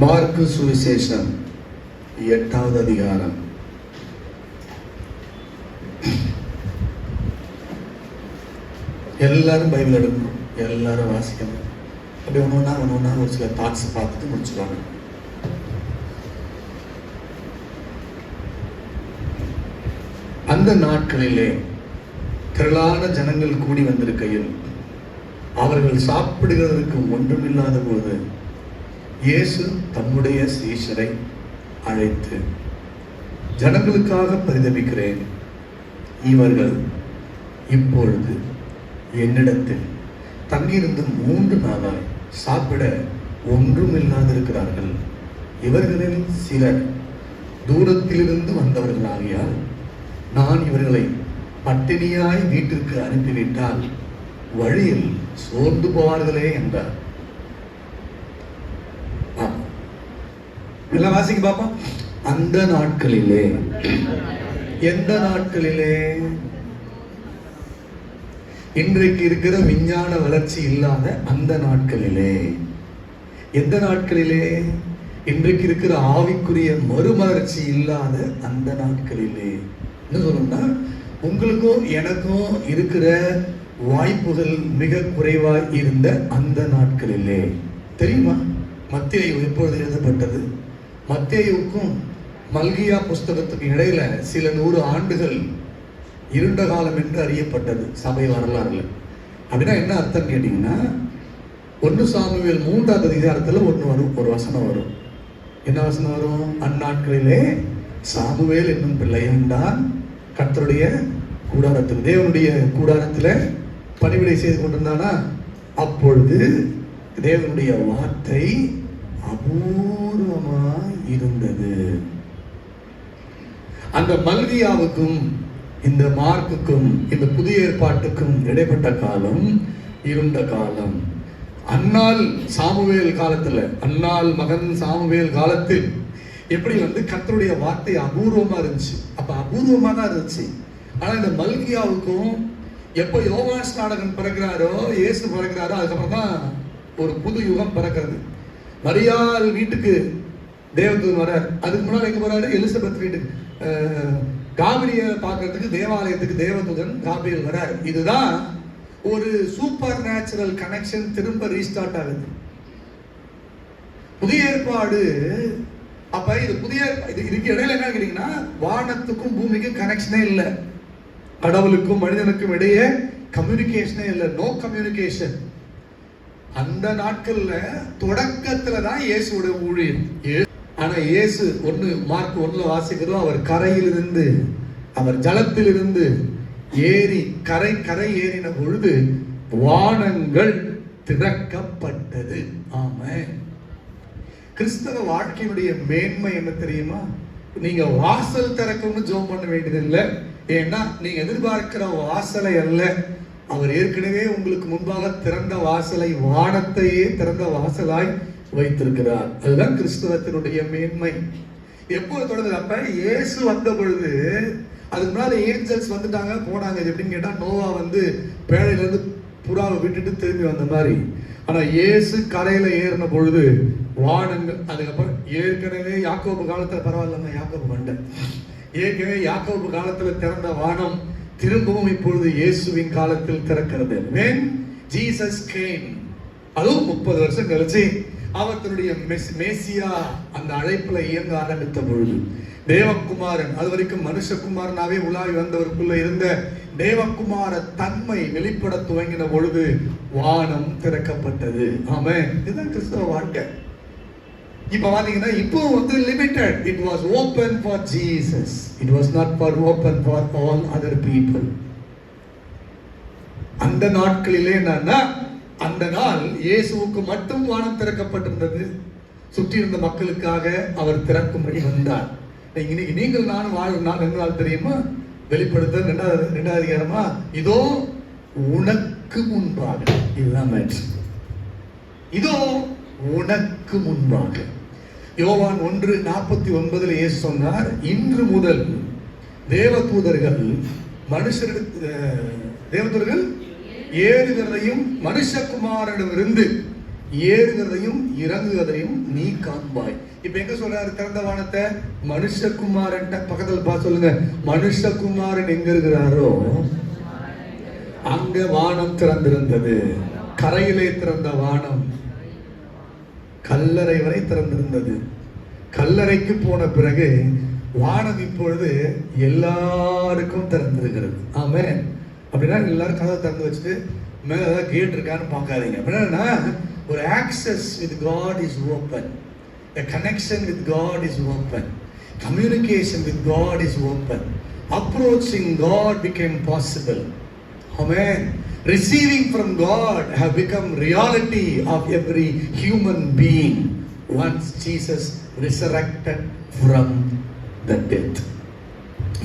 Mark சுவிசேஷம் எட்டாவது அதிகாரம் எல்லாரும் பைபிள் எடுக்கணும் எல்லாரும் வாசிக்கணும் அப்படி ஒன்று ஒன்றா ஒன்று ஒன்றா ஒரு சில தாட்ஸ் பார்த்துட்டு முடிச்சுக்கோங்க அந்த நாட்களிலே திரளான ஜனங்கள் கூடி வந்திருக்கையில் அவர்கள் சாப்பிடுகிறதற்கு ஒன்றுமில்லாத போது இயேசு தம்முடைய சீஷரை அழைத்து ஜனங்களுக்காக பரிதபிக்கிறேன். இவர்கள் இப்பொழுது என்னிடத்தில் தங்கியிருந்து மூன்று நாளாய் சாப்பிட ஒன்றும் இல்லாதிருக்கிறார்கள் இவர்களில் சிலர் தூரத்திலிருந்து வந்தவர்களாகியால் நான் இவர்களை பட்டினியாய் வீட்டிற்கு அனுப்பிவிட்டால் வழியில் சோர்ந்து போவார்களே என்றார் ஆம். எல்லாம் வாசிக்க பார்ப்போம் அந்த நாட்களிலே எந்த நாட்களிலே? இன்றைக்கு இருக்கிற விஞ்ஞான வளர்ச்சி இல்லாத அந்த நாட்களிலே எந்த நாட்களிலே? இன்றைக்கு இருக்கிற ஆவிக்குரிய மறுமலர்ச்சி இல்லாத அந்த நாட்களிலே. என்ன சொல்லணும்னா உங்களுக்கும் எனக்கும் இருக்கிற வாய்ப்புகள் மிக குறைவாக இருந்த அந்த நாட்களிலே. தெரியுமா? மத்திய எப்பொழுது எழுதப்பட்டது. மத்தேயுக்கும் மல்கியா புஸ்தகத்துக்கு இடையில சில நூறு ஆண்டுகள் இருண்ட காலம் என்று அறியப்பட்டது சபை வரலாறுல. அப்படின்னா என்ன அர்த்தம் கேட்டீங்கன்னா ஒன்று சாமுவேல் மூன்றாவது அதிகாரத்தில் ஒன்று வரும் ஒரு வசனம் வரும். என்ன வசனம் வரும்? அந்நாட்களிலே சாமுவேல் என்னும் பிள்ளையன்தான் கத்தருடைய கூடாரத்தில் தேவனுடைய கூடாரத்தில் பணிவிடை செய்து கொண்டிருந்தானா? அப்பொழுது தேவனுடைய வார்த்தை அபூர்வமா இருந்தது. அந்த மல்கியாவுக்கும் இந்த மார்க்குக்கும் இந்த புதிய ஏற்பாட்டுக்கும் இடைப்பட்ட காலம் இருண்ட காலம். அன்னால் சாமுவேல் காலத்துல அன்னால் மகன் சாமுவேல் காலத்தில் எப்படி வந்து கத்தருடைய வார்த்தை அபூர்வமா இருந்துச்சு. அப்ப அபூர்வமா தான் இருந்துச்சு. ஆனா இந்த மல்கியாவுக்கும் எப்போ யோகாஸ் நாடகன் பிறக்கிறாரோ இயேசு பிறக்கிறாரோ அதுக்கப்புறம் தான் ஒரு புது யுகம் பிறக்கிறது. மரியாள் வீட்டுக்கு தேவதூதன் வரார் அதுக்கு முன்னாடி எங்கே போறாரு? எலிசபெத் வீட்டுக்கு. காவிரியை பார்க்கறதுக்கு தேவாலயத்துக்கு தேவதூதன் காபிரியல் வரார் இதுதான் ஒரு சூப்பர் நேச்சுரல் கனெக்ஷன் திரும்ப ரீஸ்டார்ட் ஆகுது. புதிய ஏற்பாடு. அப்ப இது புதிய இது இதுக்கு இடையில என்ன கேட்டீங்கன்னா வானத்துக்கும் பூமிக்கும் கனெக்ஷனே இல்லை. கடவுளுக்கும் மனிதனுக்கும் இடையே கம்யூனிகேஷனே இல்லை. நோ கம்யூனிகேஷன் அந்த நாட்கள்ல தொடக்கத்துல தான் இயேசுவோட ஊழியர். ஏ- ஆனா இயேசு ஒண்ணு மார்க் ஒண்ணுல வாசிக்கிறோம் அவர் கரையிலிருந்து அவர் ஜலத்திலிருந்து ஏறி கரை கரை ஏறின பொழுது வானங்கள் திறக்கப்பட்டது. ஆமென். கிறிஸ்தவ வாழ்க்கையினுடைய மேன்மை என்ன தெரியுமா? நீங்க வாசல் திறக்கணும்னு ஜோம் பண்ண வேண்டியதில்லை. ஏன்னா நீங்க எதிர்பார்க்கிற வாசலை அல்ல. அவர் ஏற்கனவே உங்களுக்கு முன்பாக திறந்த வாசலை வானத்தையே திறந்த வாசலாய் வைத்திருக்கிறார். அதுதான் கிறிஸ்தவத்தினுடைய மேன்மை. எப்போது தொடங்குது? அப்ப இயேசு வந்த பொழுது அதுக்கு முன்னால ஏஞ்சல்ஸ் வந்துட்டாங்க போனாங்க. எப்படின்னு கேட்டா நோவா வந்து பேழையிலேருந்து புறாவை விட்டுட்டு திரும்பி வந்த மாதிரி. ஆனா இயேசு கரையில ஏறின பொழுது வானங்கள் அதுக்கப்புறம் ஏற்கனவே யாக்கோபு காலத்துல பரவாயில்லங்க யாக்கோபு மண்டை. ஏற்கனவே யாக்கோபு காலத்துல திறந்த வானம் திரும்பவும் இப்பொழுது இயேசுவின் காலத்தில் திறக்கிறது. மேன் ஜீசஸ் கேம் அதுவும் முப்பது வருஷம் கழிச்சு அவர் தன்னுடைய மெஸ்- மேசியா அந்த அழைப்புல இயங்க ஆரம்பித்த பொழுது தேவகுமாரன் அது வரைக்கும் மனுஷகுமாரனாவே உலாவி வந்தவருக்குள்ள இருந்த தேவகுமார தன்மை வெளிப்பட துவங்கின பொழுது வானம் திறக்கப்பட்டது. ஆமே இதுதான் கிறிஸ்தவ வாழ்க்கை. இப்போ பார்த்தீங்கன்னா இப்போ வந்து limited it was open for Jesus it was not for open for all other people அந்த நாட்களிலே என்னன்னா அந்த நாள் இயேசுவுக்கு மட்டும் வானம் திறக்கப்பட்டிருந்தது. சுற்றி இருந்த மக்களுக்காக அவர் திறக்கும்படி வந்தார். இன்னைக்கு நீங்கள் நானும் வாழும் நாள் என்ன நாள் தெரியுமா? வெளிப்படுத்த ரெண்டாவது ரெண்டாவது அதிகாரமா? இதோ உனக்கு முன்பாக. இதுதான் இதோ உனக்கு முன்பாக. யோவான் ஒன்று நாற்பத்தி ஒன்பதில் இயேசு சொன்னார் இன்று முதல் தேவதூதர்கள் மனுஷரிடத்து தேவதூதர்கள் ஏறுகிறதையும் மனுஷகுமாரிடமிருந்து ஏறுகிறதையும் இறங்குகிறதையும் நீ காண்பாய். இப்ப எங்க சொல்றாரு திறந்த வானத்தை? மனுஷகுமாரன் பக்கத்தில் பார்த்து சொல்லுங்க. மனுஷகுமாரன் எங்க இருக்கிறாரோ அங்க வானம் திறந்திருந்தது. கரையிலே திறந்த வானம் கல்லறை வரை திறந்திருந்தது. கல்லறைக்கு போன பிறகு வானம் இப்பொழுது எல்லாருக்கும் திறந்திருக்கிறது. ஆமே அப்படின்னா எல்லாரும் கதவை திறந்து வச்சுட்டு மேலே ஏதாவது கேட் இருக்கான்னு பார்க்காதீங்க. அப்படின்னா ஒரு access with God is open a connection with God is open communication with God is open approaching God become possible amen receiving from God have become reality of every human being. Once Jesus resurrected from the death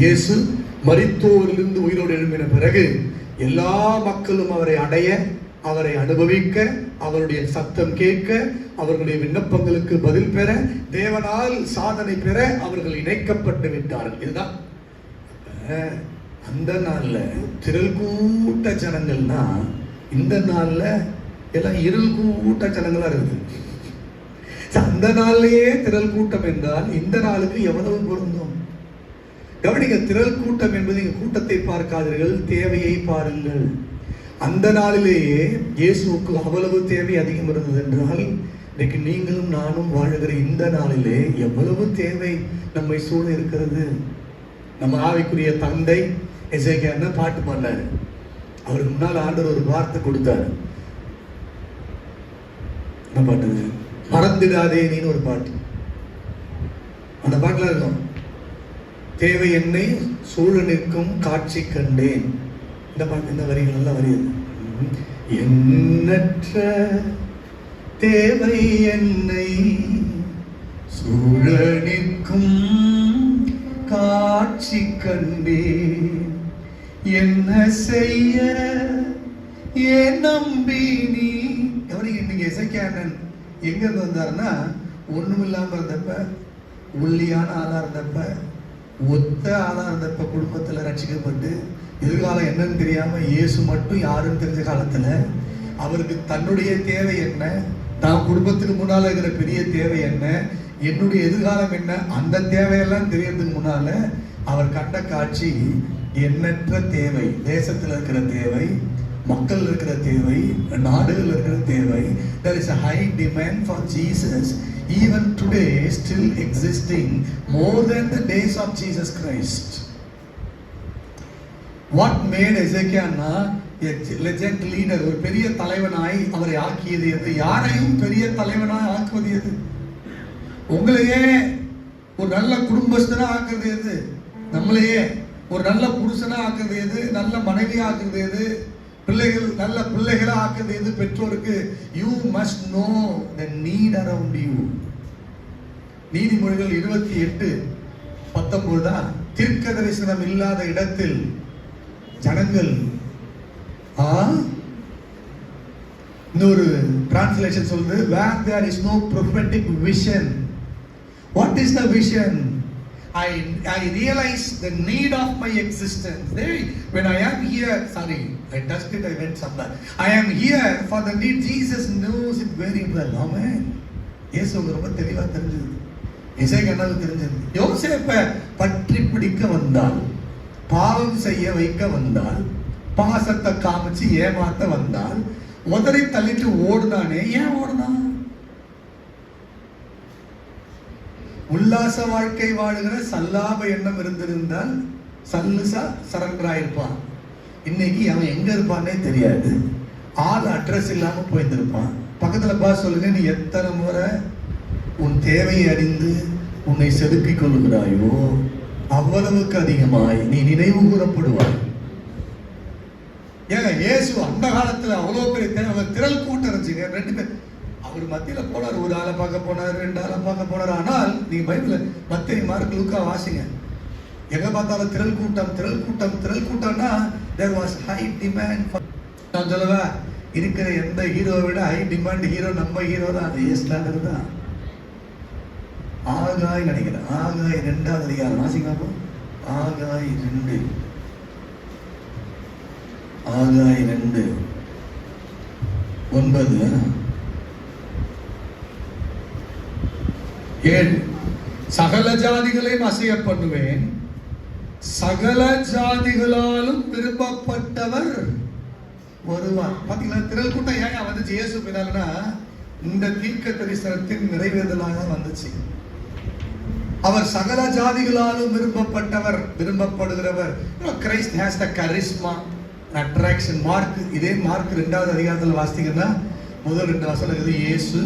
இயேசு மரித்தோரிலிருந்து உயிரோடு எழும்பின பிறகு எல்லா மக்களும் அவரை அடைய அவரை அனுபவிக்க அவருடைய சத்தம் கேட்க அவர்களுடைய விண்ணப்பங்களுக்கு பதில் பெற தேவனால் சாதனை பெற அவர்கள் இணைக்கப்பட்டு விட்டார்கள். இதுதான். அந்த நாளில் திரள் கூட்ட ஜனங்கள்னா இந்த நாளில் எல்லாம் இருள் கூட்ட ஜனங்களாக இருக்குது. அந்த நாள்லயே திரள் கூட்டம் என்றால் இந்த நாளுக்கு எவ்வளவு பொருந்தும்? கவனிங்க திரள் கூட்டம் என்பது இங்க கூட்டத்தை பார்க்காதீர்கள் தேவையை பாருங்கள். அந்த நாளிலேயே இயேசுவுக்கு அவ்வளவு தேவை அதிகம் இருந்தது என்றால் இன்னைக்கு நீங்களும் நானும் வாழுகிற இந்த நாளிலே எவ்வளவு தேவை நம்மை சூழ இருக்கிறது? நம்ம ஆவிக்குரிய தந்தை எசேக்கியா பாட்டு பாடினாரு? அவருக்கு முன்னால் ஆண்டவர் ஒரு வார்த்தை கொடுத்தாரு. என்ன பாட்டு? மறந்துடாதே நீன்னு ஒரு பாட்டு. அந்த பாட்டில் இருக்கும். தேவை என்னை சூழ நிற்கும் காட்சி கண்டேன். இந்த பாட்டு இந்த வரிகள் நல்லா வருகிறது எண்ணற்ற தேவை என்னை சூழ நிற்கும் காட்சி கண்டேன். என்ன செய்ய? ஏன் நம்பி நீ? கவனிங்க இன்னைக்கு இசைக்கானன் எங்க இருந்து வந்தாருன்னா ஒண்ணும் இல்லாம இருந்தப்ப ஒல்லியான ஆளா இருந்தப்ப ஒத்த ஆளா இருந்தப்ப குடும்பத்துல ரட்சிக்கப்பட்டு எதிர்காலம் என்னன்னு தெரியாம இயேசு மட்டும் யாருன்னு தெரிஞ்ச காலத்துல அவருக்கு தன்னுடைய தேவை என்ன? தான் குடும்பத்துக்கு முன்னால இருக்கிற பெரிய தேவை என்ன? என்னுடைய எதிர்காலம் என்ன? அந்த தேவையெல்லாம் தெரியறதுக்கு முன்னால அவர் கண்ட காட்சி எண்ணற்ற தேவை தேசத்தில் இருக்கிற தேவை மக்கள் இருக்கிற தேவை நாடுகள் இருக்கிற தேவை. There is a high demand for Jesus even today still existing more than the days of Jesus Christ what made எசேக்கியான்னா legend leader ஒரு பெரிய தலைவனாய் அவரை ஆக்கியது எது? யாரையும் பெரிய தலைவனாய் ஆக்குவது எது? உங்களையே ஒரு நல்ல குடும்பஸ்தனா ஆக்குறது எது? நம்மளையே ஒரு நல்ல புருஷனாக ஆக்குறது எது? நல்ல மனைவியாக ஆக்குறது எது? பிள்ளைகள் நல்ல பிள்ளைகளாக ஆக்குறது எது பெற்றோருக்கு? You must know the need around you நீதிமொழிகள் இருபத்தி எட்டு பத்தொன்பது தான். தீர்க்க தரிசனம் இல்லாத இடத்தில் ஜனங்கள் ஆ? இன்னொரு டிரான்ஸ்லேஷன் சொல்லுது where there is no prophetic vision what is the vision I, I realize the need of my existence. Hey, when I am here, sorry, I touched it, I went somewhere. I am here for the need. Jesus knows it very well. Amen. இயேசுக்கு ரொம்ப தெளிவா தெரிஞ்சது இசை கண்ணால் தெரிஞ்சது யோசேப்பை பற்றி பிடிக்க வந்தால் பாவம் செய்ய வைக்க வந்தால் பாசத்தை காமிச்சு ஏமாத்த வந்தால் உதறி தள்ளிட்டு ஓடுதானே ஏன் ஓடுனான் உல்லாச வாழ்க்கை வாழுகிற சல்லாப எண்ணம் இருந்திருந்தால் சல்லுசா சரண்டர் இன்னைக்கு அவன் எங்க இருப்பான்னே தெரியாது. ஆள் அட்ரஸ் இல்லாம போயிருந்திருப்பான். பக்கத்துல பா சொல்லுங்க நீ எத்தனை முறை உன் தேவையை அறிந்து உன்னை செதுக்கிக் கொள்கிறாயோ அவ்வளவுக்கு அதிகமாய் நீ நினைவு கூறப்படுவாய். ஏங்க இயேசு அந்த காலத்துல அவ்வளவு பெரிய தேவை திரள் கூட்டம் இருந்துச்சுங்க. ரெண்டு பேர் அவர் மத்தியில் போனார் ஒரு ஆளை பார்க்க போனார் ரெண்டு ஆளை பார்க்க போனார். ஆனால் நீ பைபிள் மத்திய மார்க் லுக்கா வாசிங்க. எங்கே பார்த்தாலும் திரள் கூட்டம் திரள் கூட்டம் திரள் கூட்டம்னா தேர் வாஸ் ஹை டிமாண்ட் நான் சொல்லவா? இருக்கிற எந்த ஹீரோவை விட ஹை டிமாண்ட் ஹீரோ நம்ம ஹீரோ தான். அது ஏஸ்லாண்டர் தான். ஆகாய் நினைக்கிறேன் ஆகாய் ரெண்டாவது அதிகாரம் வாசிங்க அப்போ. ஆகாய் ரெண்டு ஆகாய் ரெண்டு ஒன்பது. ஏழு சகல ஜாதிகளையும் அசைய பண்ணுவேன் சகல ஜாதிகளாலும் விரும்பப்பட்டவர் வருவார் பாத்தீங்களா? திரள் கூட்டம் ஏன் வந்துச்சு? இயேசு பின்னால்னா இந்த தீர்க்க தரிசனத்தின் நிறைவேறுதலாக வந்துச்சு. அவர் சகல ஜாதிகளாலும் விரும்பப்பட்டவர் விரும்பப்படுகிறவர். Christ has the charisma attraction Mark இதே மார்க் ரெண்டாவது அதிகாரத்தில் வாசித்தீங்கன்னா முதல் ரெண்டு வசனம் இருக்குது இயேசு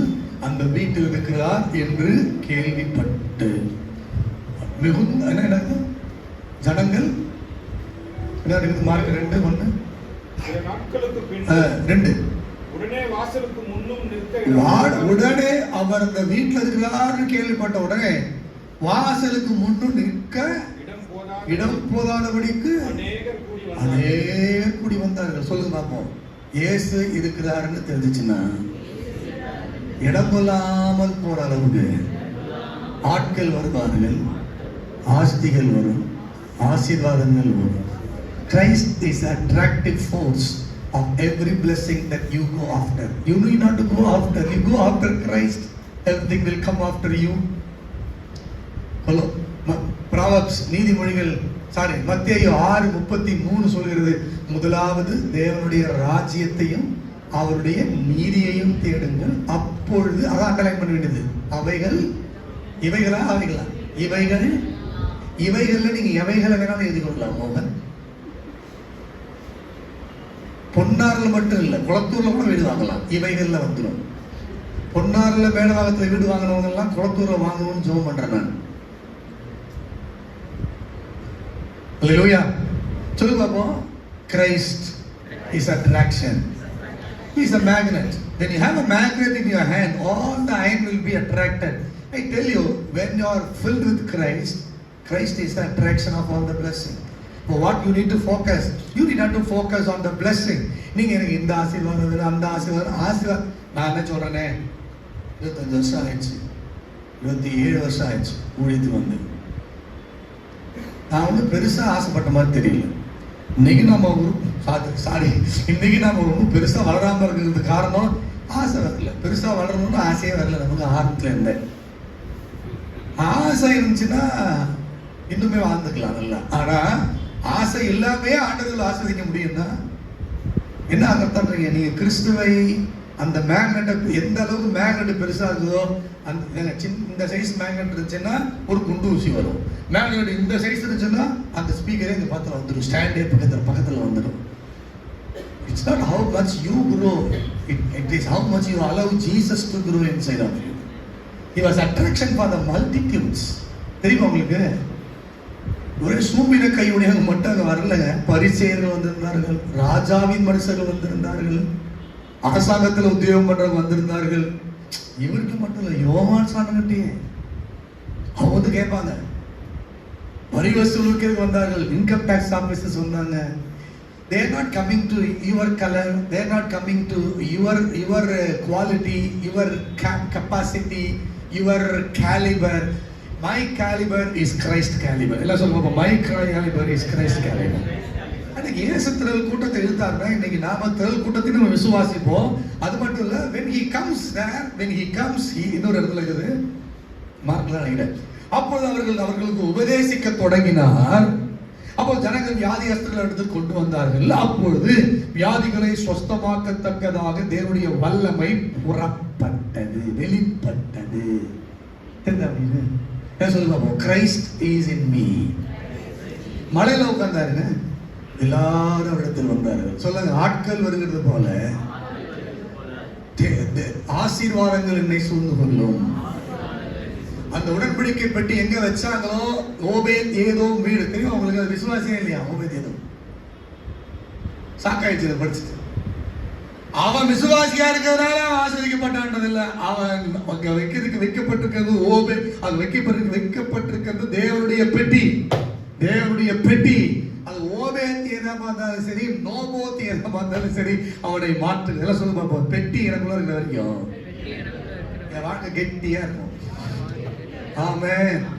அந்த வீட்டில் இருக்கிறார் என்று கேள்விப்பட்டு. மிகுந்த என்ன? ஜனங்கள் என்ன இருக்குது மார்க் ரெண்டு ஒன்று? ரெண்டு. உடனே அவர் அந்த வீட்டில் இருக்கிறார்னு கேள்விப்பட்ட உடனே வாசலுக்கு முன்னும் நிற்க இடம் போதாத இடம் போதாதபடிக்கு அநேகர் கூடி வந்தார்கள். சொல்லுங்க பார்ப்போம் இயேசு இருக்கிறாருன்னு தெரிஞ்சுச்சுன்னா. இடமில்லாமல் போற அளவுக்கு ஆட்கள் வருவார்கள் ஆஸ்திகள் வரும் ஆசீர்வாதங்கள் வரும் Christ is attractive force of every blessing that you go after you need not to go after. You go after Christ, everything will come after you. Hello Proverbs நீதிமொழிகள் சாரி மத்திய ஆறு முப்பத்தி மூணு சொல்கிறது முதலாவது தேவனுடைய ராஜ்யத்தையும் அவருடைய நீதியையும் தேடுங்கள். அப்பொழுது அதான் அண்டர்லைன் பண்ண வேண்டியது. அவைகள் இவைகளா? அவைகளா? இவைகள்? இவைகள்ல நீங்க எவைகளை வேணாலும் எழுதி கொள்ளலாம் மோகன். பொன்னாரில் மட்டும் இல்லை குளத்தூர்ல கூட வீடு வாங்கலாம். இவைகள்ல வந்துடும் பொன்னாறுல மேடவாகத்துல வீடு வாங்கினவங்க எல்லாம் குளத்தூர்ல வாங்கணும்னு ஜோம் பண்றேன் நான். Hallelujah. சொல்லு பாப்போம். Christ is attraction He is a magnet. When you have a magnet in your hand, all the iron will be attracted. I tell you, when you are filled with Christ, Christ is the attraction of all the blessing. But what you need to focus, you need not to focus on the blessing. நீங்க எனக்கு இந்த ஆசீர்வாதம் வேணும் அந்த ஆசீர்வாதம் ஆசீர்வாதம் நான் என்ன சொல்றேனே இருபத்தஞ்சு வருஷம் ஆயிடுச்சு இருபத்தி ஏழு வருஷம் ஆயிடுச்சு ஊழியத்துக்கு வந்து நான் வந்து பெருசா ஆசைப்பட்ட மாதிரி தெரியல இன்னைக்கு நம்ம ஒரு சாரி இன்னைக்கு நம்ம ரொம்ப பெருசாக வளராம இருக்கிறது காரணம் ஆசை வரல. பெருசாக வளரணும்னு ஆசையே வரல. நமக்கு ஆரம்பத்துல இருந்தேன். ஆசை இருந்துச்சுன்னா இன்னுமே வாழ்ந்துக்கலாம் நல்லா. ஆனா ஆசை இல்லாமே ஆண்டுகள் ஆஸ்வதிக்க முடியும்னா என்ன அர்த்தம்ன்றீங்க நீங்க கிறிஸ்துவை அந்த மேக்னெட்டை எந்த அளவுக்கு மேக்னெட் பெருசா இருக்குதோ அந்த சின்ன இந்த சைஸ் மேக்னெட் இருந்துச்சுன்னா ஒரு குண்டு ஊசி வரும். மேக்னெட் இந்த சைஸ் இருந்துச்சுன்னா அந்த ஸ்பீக்கரே இந்த பக்கத்தில் வந்துடும் ஸ்டாண்டே பக்கத்தில் பக்கத்தில் வந்துடும் it's not how much you grow it it is how much you allow Jesus to grow inside of you he was attraction for the multitudes தெரியுமா உங்களுக்கு? ஒரே சூமிர கையுடையவங்க மட்டும் அங்கே வரலங்க பரிசெயர்கள் வந்திருந்தார்கள் ராஜாவின் மனுஷர்கள் வந்திருந்தார்கள் அரசாங்கத்தில் உத்தியோகம் பண்றவங்க வந்திருந்தார்கள். இவருக்கு மட்டும் இல்லை யோகான் சாணங்கிட்டே அவங்க வந்து கேட்பாங்க. வரி வசூலுக்கு வந்தார்கள் இன்கம் டேக்ஸ் ஆஃபீஸர்ஸ் வந்தாங்க. They are not coming to your color they are not coming to your your uh, quality your cap- capacity your caliber my caliber is christ caliber எல்லாம் சொல்லுவோம் my caliber is christ caliber அன்னைக்கு இயேசு திரள் கூட்டத்தை இழுத்தாருன்னா இன்னைக்கு நாம திரள் கூட்டத்தை நம்ம விசுவாசிப்போம் அது மட்டும் இல்ல when he comes there when he comes he இன்னொரு இடத்துல இருக்குது மார்க்லாம் நினைக்கிறேன் அப்பொழுது அவர்கள் அவர்களுக்கு உபதேசிக்க தொடங்கினார் அப்போ ஜனங்கள் வியாதியஸ்தர்கள் எடுத்து கொண்டு வந்தார்கள். அப்பொழுது வியாதிகளை சொஸ்தமாக்கத்தக்கதாக தேவனுடைய வல்லமை புறப்பட்டது வெளிப்பட்டது. என்ன அப்படின்னு? என்ன சொல்லுங்க கிரைஸ்ட் இஸ் இன் மீ மலையில உட்கார்ந்தாருங்க எல்லாரும் இடத்தில் வந்தார்கள். சொல்லுங்க ஆட்கள் வருகிறது போல. ஆசீர்வாதங்கள் என்னை சூழ்ந்து கொள்ளும். அந்த உடன்படிக்கை பெட்டி எங்க வச்சாங்களோ ஓபேத் ஏதோ வீடு. தெரியும் உங்களுக்கு அது விசுவாசியம் இல்லையா? ஓபேத் ஏதோ. சாக்காயிடுச்சு படிச்சுட்டு. அவன் விசுவாசியா இருக்கிறதுனால அவன் ஆசிரியப்பட்டான்றது இல்ல அவன் அங்க வைக்கிறதுக்கு வைக்கப்பட்டிருக்கிறது ஓபே அது வைக்கப்பட்டிருக்கு வைக்கப்பட்டிருக்கிறது தேவனுடைய பெட்டி. தேவனுடைய பெட்டி. அது ஓபேத் எதை பார்த்தாலும் சரி நோபோத் எதை பார்த்தாலும் சரி அவனை மாற்று. எல்லாம் சொல்லு பார்ப்போம் பெட்டி எனக்குள்ள இருக்கிற வரைக்கும். என் வாழ்க்கை கெட்டியா இருக்கும். ஆமென்